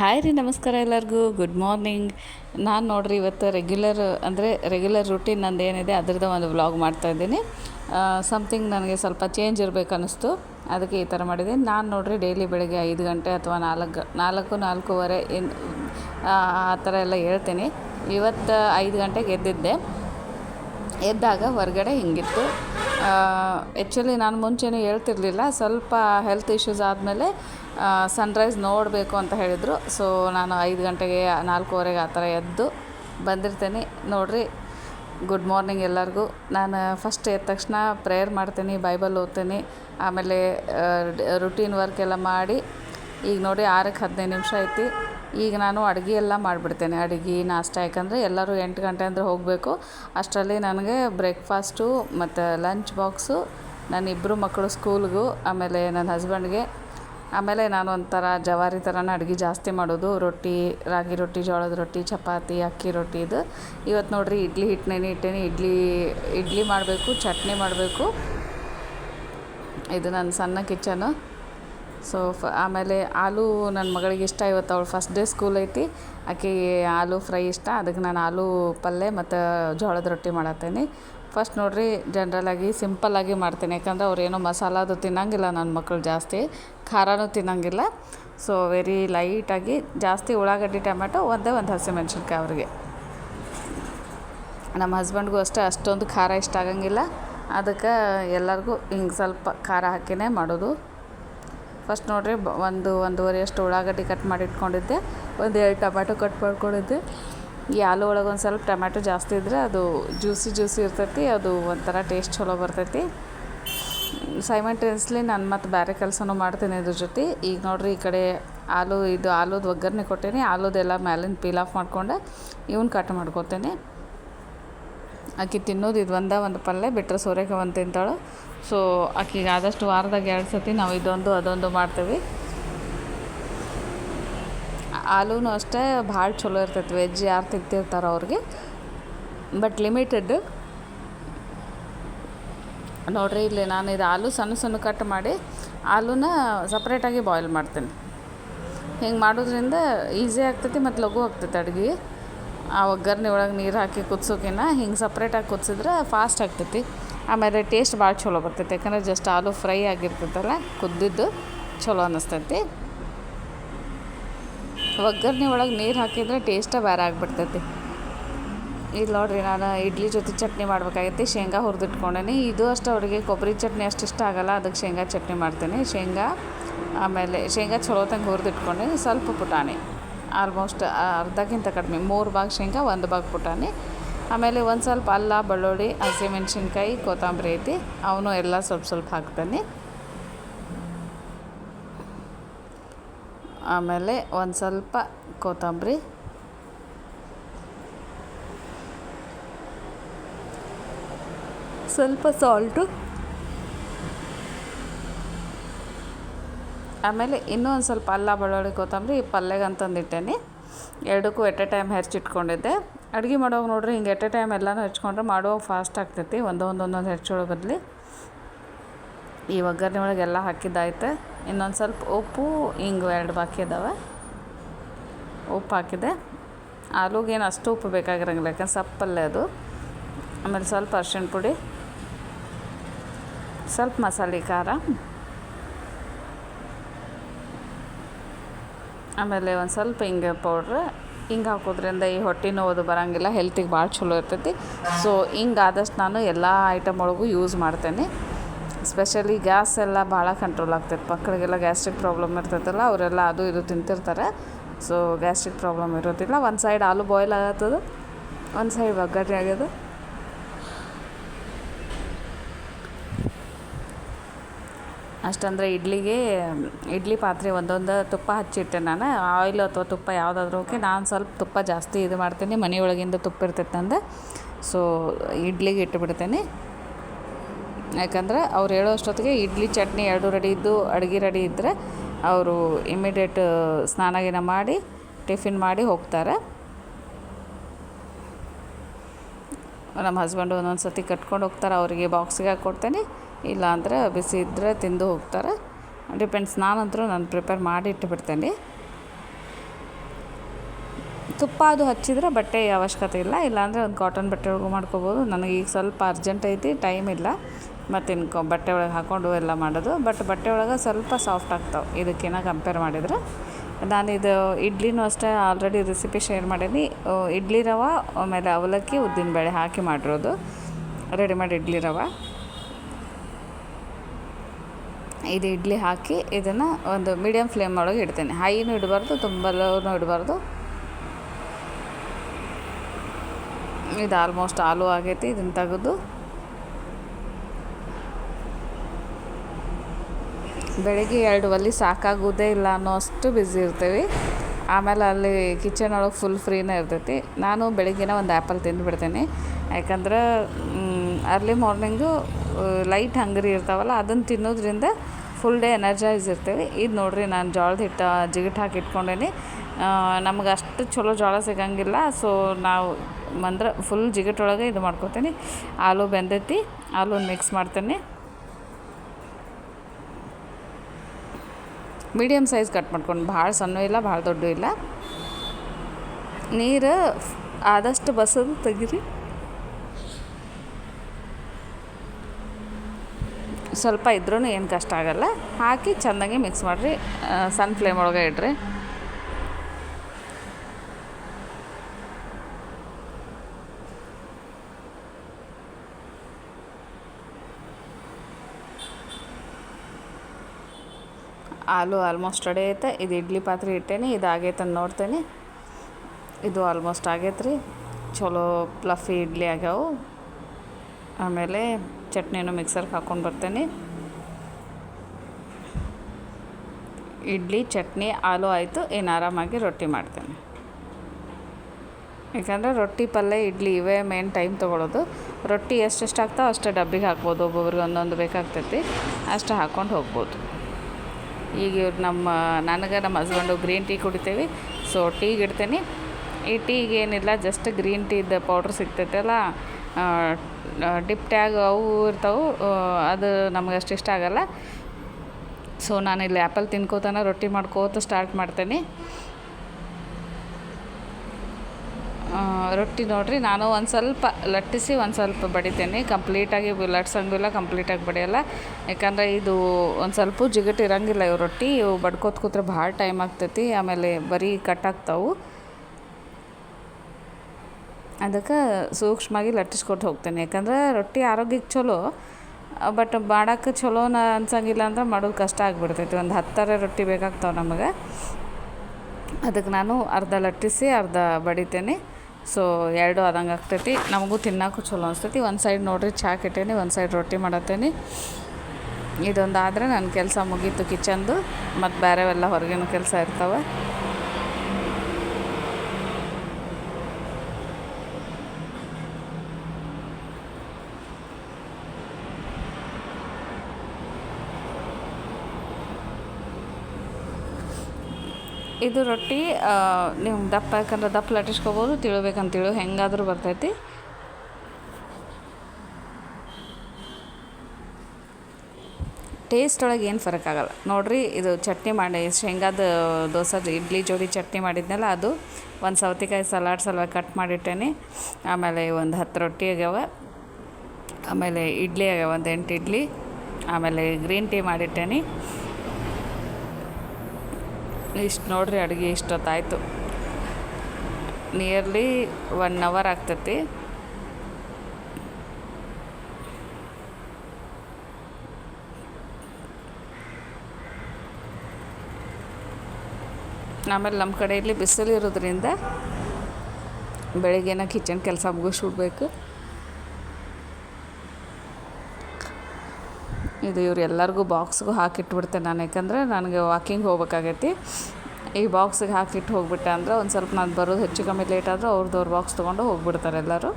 Hi ರೀ, ನಮಸ್ಕಾರ ಎಲ್ಲರಿಗೂ. ಗುಡ್ ಮಾರ್ನಿಂಗ್ ನಾನು ನೋಡ್ರಿ ಇವತ್ತು ರೆಗ್ಯುಲರ್ ಅಂದರೆ ರೆಗ್ಯುಲರ್ ರುಟೀನ್ ನಂದು ಏನಿದೆ, ಅದರದ್ದು ಒಂದು ವ್ಲಾಗ್ ಮಾಡ್ತಾಯಿದ್ದೀನಿ ಸಮಥಿಂಗ್ ನನಗೆ ಸ್ವಲ್ಪ ಚೇಂಜ್ ಇರಬೇಕು ಅನ್ನಿಸ್ತು ಅದಕ್ಕೆ ಈ ಥರ ಮಾಡಿದ್ದೀನಿ ನಾನು ನೋಡ್ರಿ ಡೈಲಿ ಬೆಳಗ್ಗೆ ಐದು ಗಂಟೆ ಅಥವಾ ನಾಲ್ಕು ನಾಲ್ಕು, ನಾಲ್ಕೂವರೆ ಇನ್ ಆ ಥರ ಎಲ್ಲ ಹೇಳ್ತೀನಿ. ಇವತ್ತು ಐದು ಗಂಟೆಗೆ ಎದ್ದಿದ್ದೆ. ಎದ್ದಾಗ ಹೊರಗಡೆ ಹಿಂಗಿತ್ತು. ಆ್ಯಕ್ಚುಲಿ ನಾನು ಮುಂಚೆನೂ ಹೇಳ್ತಿರ್ಲಿಲ್ಲ, ಸ್ವಲ್ಪ ಹೆಲ್ತ್ ಇಶ್ಯೂಸ್ ಆದಮೇಲೆ ಸನ್ರೈಸ್ ನೋಡಬೇಕು ಅಂತ ಹೇಳಿದರು. ಸೊ ನಾನು ಐದು ಗಂಟೆಗೆ, ನಾಲ್ಕೂವರೆಗೆ ಆ ಥರ ಎದ್ದು ಬಂದಿರ್ತೇನೆ. ನೋಡಿರಿ ಗುಡ್ ಮಾರ್ನಿಂಗ್ ಎಲ್ಲರಿಗೂ. ನಾನು ಫಸ್ಟ್ ಎದ್ದ ತಕ್ಷಣ ಪ್ರೇಯರ್ ಮಾಡ್ತೀನಿ ಬೈಬಲ್ ಓದ್ತೀನಿ. ಆಮೇಲೆ ರುಟೀನ್ ವರ್ಕ್ ಎಲ್ಲ ಮಾಡಿ. ಈಗ ನೋಡಿ ಆರಕ್ಕೆ ಹದಿನೈದು ನಿಮಿಷ ಐತಿ. ಈಗ ನಾನು ಅಡುಗೆ ಎಲ್ಲ ಮಾಡಿಬಿಡ್ತೇನೆ. ಅಡುಗೆ, ನಾಷ್ಟ, ಯಾಕಂದರೆ ಎಲ್ಲರೂ ಎಂಟು ಗಂಟೆ ಅಂದರೆ ಹೋಗಬೇಕು. ಅಷ್ಟರಲ್ಲಿ ನನಗೆ ಬ್ರೇಕ್ಫಾಸ್ಟು ಮತ್ತು ಲಂಚ್ ಬಾಕ್ಸು ನನ್ನ ಇಬ್ಬರು ಮಕ್ಕಳು ಸ್ಕೂಲ್ಗೂ, ಆಮೇಲೆ ನನ್ನ ಹಸ್ಬೆಂಡ್ಗೆ. ಆಮೇಲೆ ನಾನು ಒಂಥರ ಜವಾರಿ ಥರನೇ ಅಡುಗೆ ಜಾಸ್ತಿ ಮಾಡೋದು. ರೊಟ್ಟಿ, ರಾಗಿ ರೊಟ್ಟಿ, ಜೋಳದ ರೊಟ್ಟಿ, ಚಪಾತಿ, ಅಕ್ಕಿ ರೊಟ್ಟಿ ಇದು. ಇವತ್ತು ನೋಡಿರಿ ಇಡ್ಲಿ ಹಿಟ್ಟು ನೆನೆ ಇಟ್ಟೇನಿ ಇಡ್ಲಿ ಇಡ್ಲಿ ಮಾಡಬೇಕು, ಚಟ್ನಿ ಮಾಡಬೇಕು. ಇದು ನನ್ನ ಸಣ್ಣ ಕಿಚನು ಸೊ ಫ ಆಮೇಲೆ ಆಲೂ ನನ್ನ ಮಗಳಿಗೆ ಇಷ್ಟ ಇವತ್ತು. ಅವಳು ಫಸ್ಟ್ ಡೇ ಸ್ಕೂಲ್ ಐತಿ. ಆಕೆಗೆ ಆಲೂ ಫ್ರೈ ಇಷ್ಟ. ಅದಕ್ಕೆ ನಾನು ಆಲೂ ಪಲ್ಯ ಮತ್ತು ಜೋಳದ ರೊಟ್ಟಿ ಮಾಡತ್ತೇನೆ. ಫಸ್ಟ್ ನೋಡಿರಿ ಜನ್ರಲಾಗಿ ಸಿಂಪಲ್ಲಾಗಿ ಮಾಡ್ತೀನಿ. ಯಾಕಂದ್ರೆ ಅವ್ರೇನೋ ಮಸಾಲದು ತಿನ್ನಂಗಿಲ್ಲ ನನ್ನ ಮಕ್ಕಳು ಜಾಸ್ತಿ. ಖಾರನೂ ತಿನ್ನಂಗಿಲ್ಲ. ಸೊ ವೆರಿ ಲೈಟಾಗಿ ಜಾಸ್ತಿ ಉಳ್ಳಾಗಡ್ಡಿ ಟೊಮೆಟೊ ಒಂದೇ ಒಂದು ಹಸಿಮೆಣ್ಸಿನ್ಕಾಯಿ ಅವ್ರಿಗೆ. ನಮ್ಮ ಹಸ್ಬೆಂಡ್ಗೂ ಅಷ್ಟೇ, ಅಷ್ಟೊಂದು ಖಾರ ಇಷ್ಟ ಆಗಂಗಿಲ್ಲ. ಅದಕ್ಕೆ ಎಲ್ಲರಿಗೂ ಹಿಂಗೆ ಸ್ವಲ್ಪ ಖಾರ ಹಾಕಿನೇ ಮಾಡೋದು. ಫಸ್ಟ್ ನೋಡಿರಿ ಒಂದು ಒಂದೂವರೆ ಅಷ್ಟು ಉಳ್ಳಾಗಡ್ಡಿ ಕಟ್ ಮಾಡಿ ಇಟ್ಕೊಂಡಿದ್ದೆ. ಒಂದು ಎರಡು ಟೊಮ್ಯಾಟೊ ಕಟ್ ಮಾಡ್ಕೊಂಡಿದ್ದೆ. ಈ ಆಲೂ ಒಳಗೆ ಒಂದು ಸ್ವಲ್ಪ ಟೊಮ್ಯಾಟೊ ಜಾಸ್ತಿ ಇದ್ದರೆ ಅದು ಜ್ಯೂಸಿ ಜ್ಯೂಸಿ ಇರ್ತೈತಿ, ಅದು ಒಂಥರ ಟೇಸ್ಟ್ ಚಲೋ ಬರ್ತೈತಿ. ಸೈಮಂಟೇನ್ಸ್ಲಿ ನಾನು ಮತ್ತು ಬೇರೆ ಕೆಲಸನೂ ಮಾಡ್ತೀನಿ ಇದ್ರ ಜೊತೆ. ಈಗ ನೋಡಿರಿ ಈ ಕಡೆ ಆಲೂ ಇದು ಆಲೂದು ಒಗ್ಗರಣೆ ಕೊಟ್ಟೇನಿ ಆಲೂದೆಲ್ಲ ಮ್ಯಾಲಿನ ಪೀಲ್ ಆಫ್ ಮಾಡ್ಕೊಂಡು, ಇವ್ನ ಕಟ್ ಮಾಡ್ಕೊತೇನೆ. ಆಕೆ ತಿನ್ನೋದು ಇದು ಒಂದೇ, ಒಂದು ಪಲ್ಯ ಬಿಟ್ಟರೆ ಸೋರೆಕಾಯಿ ಒಂದು ತಿಂತಾಳು. ಸೊ ಆಕಿಗೆ ಆದಷ್ಟು ವಾರದಾಗ ಎರಡು ಸತಿ ನಾವು ಇದೊಂದು, ಅದೊಂದು ಮಾಡ್ತೀವಿ. ಹಾಲೂ ಅಷ್ಟೇ ಭಾಳ ಚಲೋ ಇರ್ತೈತಿ, ವೆಜ್ ಯಾರು ತಿಂತಿರ್ತಾರೆ ಅವ್ರಿಗೆ. ಬಟ್ ಲಿಮಿಟೆಡ್ ನೋಡಿರಿ, ಇಲ್ಲಿ ನಾನು ಇದು ಆಲೂ ಸಣ್ಣ ಸಣ್ಣ ಕಟ್ ಮಾಡಿ ಆಲೂನ ಸಪ್ರೇಟಾಗಿ ಬಾಯ್ಲ್ ಮಾಡ್ತೀನಿ. ಹಿಂಗೆ ಮಾಡೋದ್ರಿಂದ ಈಸಿ ಆಗ್ತೈತಿ ಮತ್ತು ಲಘು ಆಗ್ತೈತೆ ಅಡುಗೆ. ಆ ಒಗ್ಗರಣೆ ಒಳಗೆ ನೀರು ಹಾಕಿ ಕುದಿಸೋಕಿನ್ನ ಹಿಂಗೆ ಸಪ್ರೇಟಾಗಿ ಕುದಿಸಿದ್ರೆ ಫಾಸ್ಟ್ ಆಗ್ತೈತಿ. ಆಮೇಲೆ ಟೇಸ್ಟ್ ಭಾಳ ಚಲೋ ಬರ್ತೈತೆ. ಯಾಕಂದ್ರೆ ಜಸ್ಟ್ ಆಲೂ ಫ್ರೈ ಆಗಿರ್ತೈತಲ್ಲ, ಕುದ್ದಿದ್ದು ಚಲೋ ಅನ್ನಿಸ್ತೈತಿ. ಒಗ್ಗರಣೆ ಒಳಗೆ ನೀರು ಹಾಕಿದರೆ ಟೇಸ್ಟೇ ಬೇರೆ ಆಗಿಬಿಡ್ತೈತಿ. ಇದು ನೋಡಿರಿ, ನಾನು ಇಡ್ಲಿ ಜೊತೆ ಚಟ್ನಿ ಮಾಡ್ಬೇಕಾಗೈತಿ, ಶೇಂಗಾ ಹುರಿದಿಟ್ಕೊಂಡೇನಿ. ಇದು ಅಷ್ಟು ಅವರಿಗೆ ಕೊಬ್ಬರಿ ಚಟ್ನಿ ಅಷ್ಟು ಇಷ್ಟ ಆಗಲ್ಲ, ಅದಕ್ಕೆ ಶೇಂಗಾ ಚಟ್ನಿ ಮಾಡ್ತೀನಿ. ಶೇಂಗಾ, ಆಮೇಲೆ ಶೇಂಗಾ ಚಲೋ ತಂಗೆ ಹುರಿದಿಟ್ಕೊಂಡೇನಿ, ಸ್ವಲ್ಪ ಪುಟಾಣಿ. ಆಲ್ಮೋಸ್ಟ್ ಅರ್ಧಕ್ಕಿಂತ ಕಡಿಮೆ, ಮೂರು ಭಾಗ ಶೇಂಗಾ, ಒಂದು ಭಾಗ ಪುಟಾಣಿ. ಆಮೇಲೆ ಒಂದು ಸ್ವಲ್ಪ ಅಲ್ಲ, ಬೆಳ್ಳುಳ್ಳಿ, ಹಸಿಮೆಣ್ಸಿನ್ಕಾಯಿ, ಕೊತ್ತಂಬರಿ ಐತಿ. ಅವನು ಎಲ್ಲ ಸ್ವಲ್ಪ ಸ್ವಲ್ಪ ಹಾಕ್ತಾನೆ. ಆಮೇಲೆ ಒಂದು ಸ್ವಲ್ಪ ಕೊತ್ತಂಬರಿ. ಸ್ವಲ್ಪ ಸಾಲ್ಟು. ಆಮೇಲೆ ಇನ್ನೂ ಒಂದು ಸ್ವಲ್ಪ ಅಲ್ಲ, ಬೆಳ್ಳುಳ್ಳಿ, ಕೊತ್ತಂಬರಿ ಪಲ್ಯಗೆ ಅಂತಂದಿಟ್ಟೇನಿ ಎರಡಕ್ಕೂ ಎಟ್ ಎ ಟೈಮ್ ಹೆಚ್ಚಿಟ್ಕೊಂಡಿದ್ದೆ. ಅಡುಗೆ ಮಾಡೋವಾಗ ನೋಡ್ರಿ ಹಿಂಗೆ ಎಟ್ ಎ ಟೈಮ್ ಎಲ್ಲನೂ ಹೆಚ್ಕೊಂಡ್ರೆ ಮಾಡುವಾಗ ಫಾಸ್ಟ್ ಆಗ್ತೈತಿ. ಒಂದೊಂದೊಂದೊಂದು ಒಂದೊಂದು ಹೆಚ್ಚೋಳೋ ಬದಲಿ. ಈ ಒಗ್ಗರಣೆ ಒಳಗೆ ಎಲ್ಲ ಹಾಕಿದ್ದಾಯ್ತು ಇನ್ನೊಂದು ಸ್ವಲ್ಪ ಉಪ್ಪು, ಹಿಂಗೆ ಎರಡು ಬಾಕಿ ಇದ್ದಾವೆ ಉಪ್ಪು ಹಾಕಿದೆ. ಆಲೂಗೇನು ಅಷ್ಟು ಉಪ್ಪು ಬೇಕಾಗಿರಂಗಿಲ್ಲ, ಯಾಕಂದ್ರೆ ಸಪ್ಪಲ್ಲೇ ಅದು. ಆಮೇಲೆ ಸ್ವಲ್ಪ ಅರ್ಶಿಣ ಪುಡಿ, ಸ್ವಲ್ಪ ಮಸಾಲೆ ಖಾರ. ಆಮೇಲೆ ಒಂದು ಸ್ವಲ್ಪ ಹಿಂಗೆ ಪೌಡ್ರ್ ಹಿಂಗೆ ಹಾಕೋದ್ರಿಂದ ಈ ಹೊಟ್ಟೆ ನೋವುದು ಬರೋಂಗಿಲ್ಲ ಹೆಲ್ತಿಗೆ ಭಾಳ ಚಲೋ ಇರ್ತೈತಿ. ಸೊ ಹಿಂಗೆ ಆದಷ್ಟು ನಾನು ಎಲ್ಲ ಐಟಮ್ ಒಳಗೂ ಯೂಸ್ ಮಾಡ್ತೇನೆ. ಸ್ಪೆಷಲಿ ಗ್ಯಾಸ್ ಎಲ್ಲ ಭಾಳ ಕಂಟ್ರೋಲ್ ಆಗ್ತೈತೆ. ಮಕ್ಕಳಿಗೆಲ್ಲ ಗ್ಯಾಸ್ಟ್ರಿಕ್ ಪ್ರಾಬ್ಲಮ್ ಇರ್ತೈತಲ್ಲ, ಅವರೆಲ್ಲ ಅದು ಇದು ತಿಂತಿರ್ತಾರೆ. ಸೊ ಗ್ಯಾಸ್ಟ್ರಿಕ್ ಪ್ರಾಬ್ಲಮ್ ಇರೋದಿಲ್ಲ. ಒಂದು ಸೈಡ್ ಆಲೂ ಬಾಯ್ಲ್ ಆಗತ್ತದು, ಒಂದು ಸೈಡ್ ಒಗ್ಗರಣೆ ಆಗ್ಯದ. ಅಷ್ಟಂದರೆ ಇಡ್ಲಿಗೆ, ಇಡ್ಲಿ ಪಾತ್ರೆ ಒಂದೊಂದು ತುಪ್ಪ ಹಚ್ಚಿಟ್ಟೆ ನಾನು. ಆಯಿಲ್ ಅಥವಾ ತುಪ್ಪ ಯಾವುದಾದ್ರೂ ಓಕೆ, ನಾನು ಸ್ವಲ್ಪ ತುಪ್ಪ ಜಾಸ್ತಿ ಇದು ಮಾಡ್ತೀನಿ. ಮನೆಯೊಳಗಿಂದ ತುಪ್ಪ ಇರ್ತೈತೆ ನಂದು. ಸೊ ಇಡ್ಲಿಗೆ ಇಟ್ಟುಬಿಡ್ತೇನೆ ಯಾಕಂದ್ರೆ ಅವ್ರು ಹೇಳೋ ಅಷ್ಟೊತ್ತಿಗೆ ಇಡ್ಲಿ ಚಟ್ನಿ ಎರಡು ರೆಡಿ ಇದ್ದು, ಅಡುಗೆ ರೆಡಿ ಇದ್ದರೆ ಅವರು ಇಮಿಡಿಯೇಟ್ ಸ್ನಾನ ಗೀನ ಮಾಡಿ, ಟಿಫಿನ್ ಮಾಡಿ ಹೋಗ್ತಾರೆ. ನಮ್ಮ ಹಸ್ಬೆಂಡು ಒಂದೊಂದು ಸತಿ ಕಟ್ಕೊಂಡು ಹೋಗ್ತಾರೆ, ಅವರಿಗೆ ಬಾಕ್ಸಿಗೆ ಹಾಕಿ ಕೊಡ್ತೇನೆ ಇಲ್ಲ ಅಂದರೆ ಬಿಸಿ ಇದ್ದರೆ ತಿಂದು ಹೋಗ್ತಾರೆ. ಡಿಪೆಂಡ್ಸ್ ನಾನಂತರೂ ನಾನು ಪ್ರಿಪೇರ್ ಮಾಡಿ ಇಟ್ಟುಬಿಡ್ತೇನೆ ತುಪ್ಪ ಅದು ಹಚ್ಚಿದ್ರೆ ಬಟ್ಟೆ ಅವಶ್ಯಕತೆ ಇಲ್ಲ, ಇಲ್ಲಾಂದರೆ ಒಂದು ಕಾಟನ್ ಬಟ್ಟೆ ಒಳಗೂ ಮಾಡ್ಕೋಬೋದು. ನನಗೆ ಈಗ ಸ್ವಲ್ಪ ಅರ್ಜೆಂಟ್ ಐತಿ ಟೈಮ್ ಇಲ್ಲ. ಮತ್ತು ಇನ್ಕೊ ಬಟ್ಟೆ ಒಳಗೆ ಹಾಕ್ಕೊಂಡು ಎಲ್ಲ ಮಾಡೋದು. ಬಟ್ ಬಟ್ಟೆ ಒಳಗೆ ಸ್ವಲ್ಪ ಸಾಫ್ಟ್ ಆಗ್ತಾವೆ. ಇದಕ್ಕಿನ್ನ ಕಂಪೇರ್ ಮಾಡಿದ್ರೆ. ನಾನಿದು ಇಡ್ಲಿನೂ ಅಷ್ಟೇ ಆಲ್ರೆಡಿ ರೆಸಿಪಿ ಶೇರ್ ಮಾಡೀನಿ. ಇಡ್ಲಿ ರವೆ, ಆಮೇಲೆ ಅವಲಕ್ಕಿ ಉದ್ದಿನಬೇಳೆ ಹಾಕಿ ಮಾಡಿರೋದು. ರೆಡಿಮೇಡ್ ಇಡ್ಲಿ ರವೆ. ಇದು ಇಡ್ಲಿ ಹಾಕಿ ಇದನ್ನು ಒಂದು ಮೀಡಿಯಮ್ ಫ್ಲೇಮ್ ಒಳಗೆ ಇಡ್ತೇನೆ. ಹೈನೂ ಇಡಬಾರ್ದು ತುಂಬ ಲೋನೂ ಇಡಬಾರ್ದು. ಇದು ಆಲ್ಮೋಸ್ಟ್ ಆಲೂ ಆಗೈತಿ, ಇದನ್ನು ತೆಗೆದು ಬೆಳಿಗ್ಗೆ ಎರಡು ಒಲಿ ಸಾಕಾಗೋದೇ ಇಲ್ಲ ಅನ್ನೋ ಅಷ್ಟು ಬ್ಯುಸಿ ಇರ್ತೀವಿ. ಆಮೇಲೆ ಅಲ್ಲಿ ಕಿಚನ್ ಒಳಗೆ ಫುಲ್ ಫ್ರೀನೇ ಇರ್ತೈತಿ. ನಾನು ಬೆಳಿಗ್ಗೆನ ಒಂದು ಆ್ಯಪಲ್ ತಿಂದುಬಿಡ್ತೇನೆ. ಯಾಕಂದ್ರೆ ಅರ್ಲಿ ಮಾರ್ನಿಂಗು ಲೈಟ್ ಹಂಗರಿ ಇರ್ತಾವಲ್ಲ, ಅದನ್ನು ತಿನ್ನೋದ್ರಿಂದ ಫುಲ್ ಡೇ ಎನರ್ಜೈಸ್ ಇರ್ತೀವಿ. ಇದು ನೋಡಿರಿ, ನಾನು ಜೋಳದ ಹಿಟ್ಟು, ಜಿಗಿಟ್ ಹಾಕಿ ಇಟ್ಕೊಂಡೇನಿ. ನಮ್ಗೆ ಅಷ್ಟು ಚಲೋ ಜೋಳ ಸಿಗಂಗಿಲ್ಲ ಸೊ ನಾವು ಅಂದ್ರೆ ಫುಲ್ ಜಿಗಟೊಳಗೆ ಇದು ಮಾಡ್ಕೊತೀನಿ. ಆಲೂ ಬೆಂದೈತಿ, ಆಲೂನ ಮಿಕ್ಸ್ ಮಾಡ್ತೀನಿ. ಮೀಡಿಯಮ್ ಸೈಜ್ ಕಟ್ ಮಾಡ್ಕೊಂಡು, ಭಾಳ ಸಣ್ಣ ಇಲ್ಲ, ಭಾಳ ದೊಡ್ಡ ಇಲ್ಲ. ನೀರು ಆದಷ್ಟು ಬಸದು ತೆಗೀರಿ. ಸ್ವಲ್ಪ ಇದ್ರೂ ಏನು ಕಷ್ಟ ಆಗಲ್ಲ. ಹಾಕಿ ಚೆಂದಾಗಿ ಮಿಕ್ಸ್ ಮಾಡಿರಿ. ಸಣ್ಣ ಫ್ಲೇಮ್ ಒಳಗೆ ಇಡ್ರಿ. ಆಲೂ ಆಲ್ಮೋಸ್ಟ್ ರೆಡಿ ಐತೆ. ಇದು ಇಡ್ಲಿ ಪಾತ್ರೆ ಇಟ್ಟೇನೆ, ಇದು ಆಗೈತೆ ಅಂತ ನೋಡ್ತೇನೆ. ಇದು ಆಲ್ಮೋಸ್ಟ್ ಆಗೈತೆ ಚಲೋ ಪ್ಲಫಿ ಇಡ್ಲಿ ಆಗ್ಯಾವು. ಆಮೇಲೆ ಚಟ್ನಿನೂ ಮಿಕ್ಸರ್ಗೆ ಹಾಕ್ಕೊಂಡು ಬರ್ತೇನೆ. ಇಡ್ಲಿ, ಚಟ್ನಿ ಆಲೂ ಆಯಿತು. ಏನು ಆರಾಮಾಗಿ ರೊಟ್ಟಿ ಮಾಡ್ತೇನೆ. ಯಾಕಂದರೆ ರೊಟ್ಟಿ ಪಲ್ಯ, ಇಡ್ಲಿ ಇವೇ ಮೇನ್ ಟೈಮ್ ತೊಗೊಳೋದು. ರೊಟ್ಟಿ ಎಷ್ಟೆಷ್ಟು ಆಗ್ತಾವೆ ಅಷ್ಟು ಡಬ್ಬಿಗೆ ಹಾಕ್ಬೋದು. ಒಬ್ಬೊಬ್ರಿಗೆ ಒಂದೊಂದು ಬೇಕಾಗ್ತೈತಿ. ಅಷ್ಟು ಹಾಕ್ಕೊಂಡು ಹೋಗ್ಬೋದು. ಈಗ ಇವ್ರು ನಮ್ಮ, ನನಗೆ ನಮ್ಮ ಹಸ್ಬೆಂಡು ಗ್ರೀನ್ ಟೀ ಕುಡಿತೇವೆ. ಸೊ ಟೀಗೆ ಇಡ್ತೇನೆ ಈ ಟೀಗೆ ಏನಿಲ್ಲ ಜಸ್ಟ್ ಗ್ರೀನ್ ಟೀದ ಪೌಡ್ರ್ ಸಿಗ್ತೈತಲ್ಲ ಡಿಪ್ ಟ್ಯಾಗ್ ಅವು ಇರ್ತಾವೆ ಅದು ನಮಗೆ ಅಷ್ಟು ಇಷ್ಟ ಆಗಲ್ಲ. ಸೊ ನಾನು ಇಲ್ಲಿ ಆ್ಯಪಲ್ ತಿನ್ಕೋತಾನ ರೊಟ್ಟಿ ಮಾಡ್ಕೋತ ಸ್ಟಾರ್ಟ್ ಮಾಡ್ತೇನೆ. ರೊಟ್ಟಿ ನೋಡಿರಿ, ನಾನು ಒಂದು ಸ್ವಲ್ಪ ಲಟ್ಟಿಸಿ ಒಂದು ಸ್ವಲ್ಪ ಬಡಿತೇನೆ. ಕಂಪ್ಲೀಟಾಗಿ ಲಟ್ಸಂಗಿಲ್ಲ ಕಂಪ್ಲೀಟಾಗಿ ಬಡಿಯಲ್ಲ. ಯಾಕಂದರೆ ಇದು ಒಂದು ಸ್ವಲ್ಪ ಜಿಗಟ್ ಇರಂಗಿಲ್ಲ ಇವು ರೊಟ್ಟಿ. ಇವು ಬಡ್ಕೋತ ಕೂತ್ರೆ ಭಾಳ ಟೈಮ್ ಆಗ್ತೈತಿ. ಆಮೇಲೆ ಬರೀ ಕಟ್ ಆಗ್ತಾವು. ಅದಕ್ಕೆ ಸೂಕ್ಷ್ಮವಾಗಿ ಲಟ್ಟಿಸ್ಕೊಟ್ಟು ಹೋಗ್ತೇನೆ. ಯಾಕಂದ್ರೆ ರೊಟ್ಟಿ ಆರೋಗ್ಯಕ್ಕೆ ಚಲೋ ಬಟ್ ಮಾಡೋಕ್ಕೆ ಚಲೋನ ಅನ್ಸಂಗಿಲ್ಲ ಅಂದ್ರೆ ಮಾಡೋದು ಕಷ್ಟ ಆಗಿಬಿಡ್ತೈತಿ. ಒಂದು ಹತ್ತರ ರೊಟ್ಟಿ ಬೇಕಾಗ್ತಾವೆ ನಮಗೆ. ಅದಕ್ಕೆ ನಾನು ಅರ್ಧ ಲಟ್ಟಿಸಿ ಅರ್ಧ ಬಡಿತೇನೆ. ಸೊ ಎರಡು ಆದಂಗೆ ಆಗ್ತೈತಿ. ನಮಗೂ ತಿನ್ನೋಕ್ಕೂ ಚಲೋ ಅನಿಸ್ತೈತಿ. ಒಂದು ಸೈಡ್ ನೋಡ್ರಿ ಚಹಾ ಕೆಟ್ಟೇನಿ, ಒಂದು ಸೈಡ್ ರೊಟ್ಟಿ ಮಾಡತ್ತೇನೆ ಇದೊಂದು ಆದರೆ ನನ್ನ ಕೆಲಸ ಮುಗೀತು ಕಿಚನ್ದು, ಮತ್ತು ಬೇರೆವೆಲ್ಲ ಹೊರಗಿನ ಕೆಲಸ ಇರ್ತಾವೆ. ಇದು ರೊಟ್ಟಿ ನೀವು ದಪ್ಪ ಯಾಕಂದ್ರೆ ದಪ್ಪ ಲಟ್ಟಿಸ್ಕೋಬೋದು ತಿಳ್ಬೇಕಂತ ತಿಳು ಹೆಂಗಾದ್ರೂ ಬರ್ತೈತಿ. ಟೇಸ್ಟ್ ಒಳಗೆ ಏನು ಫರಕ್ ಆಗಲ್ಲ. ನೋಡ್ರಿ, ಇದು ಚಟ್ನಿ ಮಾಡಿ ಶೇಂಗಾದ ದೋಸೆ, ಇಡ್ಲಿ ಜೋಡಿ ಚಟ್ನಿ ಮಾಡಿದ್ನಲ್ಲ, ಅದು ಒಂದು ಸೌತೆಕಾಯಿ ಸಲಾಡ್ ಸಲುವಾಗಿ ಕಟ್ ಮಾಡಿಟ್ಟೇನೆ. ಆಮೇಲೆ ಒಂದು ಹತ್ತು ರೊಟ್ಟಿ ಆಗ್ಯಾವ. ಆಮೇಲೆ ಇಡ್ಲಿ ಆಗ್ಯಾವ, ಒಂದು ಎಂಟು ಇಡ್ಲಿ. ಆಮೇಲೆ ಗ್ರೀನ್ ಟೀ ಮಾಡಿಟ್ಟೇನಿ. ಇಷ್ಟು ನೋಡ್ರಿ ಅಡುಗೆ ಇಷ್ಟೊತ್ತಾಯಿತು ನಿಯರ್ಲಿ ಒನ್ ಅವರ್ ಆಗ್ತೈತಿ. ಆಮೇಲೆ ನಮ್ಮ ಕಡೆಯಲ್ಲಿ ಬಿಸಿಲು ಇರೋದ್ರಿಂದ ಬೆಳಿಗ್ಗೆನ ಕಿಚನ್ ಕೆಲಸ ಮುಗಿಸ್ಬಿಡ್ಬೇಕು. ಇದು ಇವ್ರು ಎಲ್ಲರಿಗೂ ಬಾಕ್ಸ್ಗೂ ಹಾಕಿಟ್ಬಿಡ್ತೇನೆ ನಾನು, ಯಾಕಂದರೆ ನನಗೆ ವಾಕಿಂಗ್ ಹೋಗ್ಬೇಕಾಗೈತಿ. ಈ ಬಾಕ್ಸಿಗೆ ಹಾಕಿಟ್ಟು ಹೋಗ್ಬಿಟ್ಟೆ ಅಂದ್ರೆ ಒಂದು ಸ್ವಲ್ಪ ನಾನು ಬರೋದು ಹೆಚ್ಚು ಕಮ್ಮಿ ಲೇಟ್ ಆದರೂ ಅವ್ರದ್ದು ಅವ್ರ ಬಾಕ್ಸ್ ತೊಗೊಂಡು ಹೋಗ್ಬಿಡ್ತಾರೆ ಎಲ್ಲರೂ.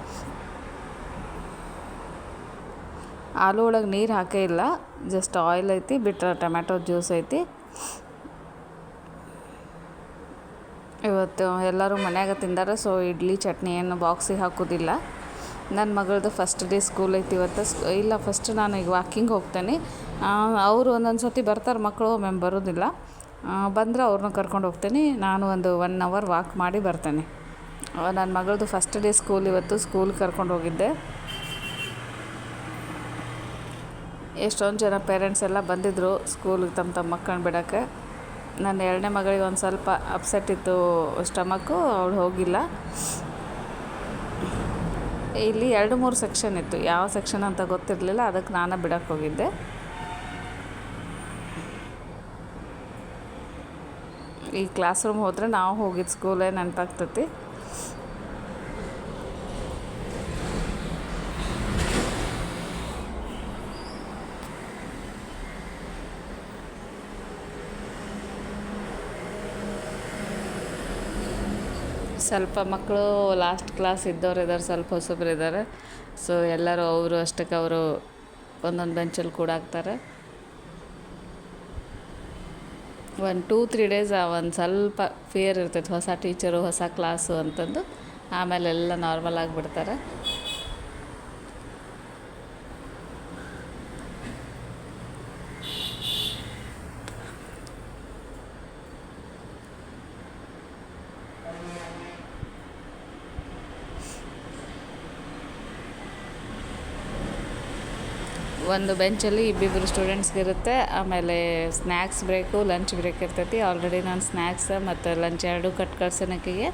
ಆಲೂ ಒಳಗೆ ನೀರು ಹಾಕೇ ಇಲ್ಲ ಜಸ್ಟ್ ಆಯಿಲ್ ಐತಿ ಬಿಟ್ಟರೆ ಟೊಮ್ಯಾಟೊ ಜ್ಯೂಸ್ ಐತಿ. ಇವತ್ತು ಎಲ್ಲರೂ ಮನ್ಯಾಗ ತಿಂದಾರೆ ಸೊ ಇಡ್ಲಿ, ಚಟ್ನಿ ಏನು ಬಾಕ್ಸಿಗೆ ಹಾಕೋದಿಲ್ಲ. ನನ್ನ ಮಗಳದು ಫಸ್ಟ್ ಡೇ ಸ್ಕೂಲ್ ಐತಿ ಇವತ್ತು. ಇಲ್ಲ ಫಸ್ಟ್ ನಾನು ಈಗ ವಾಕಿಂಗ್ ಹೋಗ್ತೇನೆ. ಅವರು ಒಂದೊಂದು ಸತಿ ಬರ್ತಾರೆ, ಮಕ್ಕಳು ಒಮ್ಮೆ ಬರೋದಿಲ್ಲ. ಬಂದರೆ ಅವ್ರನ್ನ ಕರ್ಕೊಂಡು ಹೋಗ್ತೇನೆ. ನಾನು ಒಂದು ಒನ್ ಅವರ್ ವಾಕ್ ಮಾಡಿ ಬರ್ತೇನೆ. ನನ್ನ ಮಗಳದು ಫಸ್ಟ್ ಡೇ ಸ್ಕೂಲ್ ಇವತ್ತು ಸ್ಕೂಲ್ ಕರ್ಕೊಂಡು ಹೋಗಿದ್ದೆ. ಎಷ್ಟೊಂದು ಜನ ಪೇರೆಂಟ್ಸ್ ಎಲ್ಲ ಬಂದಿದ್ದರು ಸ್ಕೂಲಿಗೆ ತಮ್ಮ ತಮ್ಮ ಮಕ್ಕಳನ್ನ ಬಿಡೋಕ್ಕೆ. ನನ್ನ ಎರಡನೇ ಮಗಳಿಗೆ ಒಂದು ಸ್ವಲ್ಪ ಅಪ್ಸೆಟ್ ಇತ್ತು ಸ್ಟಮಕ್ಕು ಅವಳು ಹೋಗಿಲ್ಲ. ಇಲ್ಲಿ ಎರಡು ಮೂರು ಸೆಕ್ಷನ್ ಇತ್ತು. ಯಾವ ಸೆಕ್ಷನ್ ಅಂತ ಗೊತ್ತಿರಲಿಲ್ಲ, ಅದಕ್ಕೆ ನಾನು ಬಿಡಕ್ಕೆ ಹೋಗಿದ್ದೆ. ಈ ಕ್ಲಾಸ್ ರೂಮ್ ಹೋದರೆ ನಾವು ಹೋಗಿದ್ದ ಸ್ಕೂಲೇ ನೆನಪಾಗ್ತೈತಿ. ಸ್ವಲ್ಪ ಮಕ್ಕಳು ಲಾಸ್ಟ್ ಕ್ಲಾಸ್ ಇದ್ದವ್ರು ಇದ್ದಾರೆ, ಸ್ವಲ್ಪ ಹೊಸಬ್ರು ಇದ್ದಾರೆ. ಸೊ ಎಲ್ಲರೂ ಅವರು ಅಷ್ಟಕ್ಕೆ ಅವರು ಒಂದೊಂದು ಬೆಂಚಲ್ಲಿ ಕೂಡ ಹಾಕ್ತಾರೆ ಒಂದು ಟೂ ತ್ರೀ ಡೇಸ್ ಒಂದು ಸ್ವಲ್ಪ ಫಿಯರ್ ಇರ್ತೈತೆ. ಹೊಸ ಟೀಚರು ಹೊಸ ಕ್ಲಾಸು ಅಂತಂದು ಆಮೇಲೆ ಎಲ್ಲ ನಾರ್ಮಲ್ ಆಗಿಬಿಡ್ತಾರೆ. ಒಂದು ಬೆಂಚಲ್ಲಿ ಇಬ್ಬಿಬ್ಬರು ಸ್ಟೂಡೆಂಟ್ಸ್ಗೆ ಇರುತ್ತೆ. ಆಮೇಲೆ ಸ್ನ್ಯಾಕ್ಸ್ ಬ್ರೇಕು ಲಂಚ್ ಬ್ರೇಕ್ ಇರ್ತೈತಿ. ಆಲ್ರೆಡಿ ನಾನು ಸ್ನ್ಯಾಕ್ಸ್ ಮತ್ತು ಲಂಚ್ ಎರಡೂ ಕಟ್ ಕಳ್ಸೋಣಕ್ಕಿಗೆ.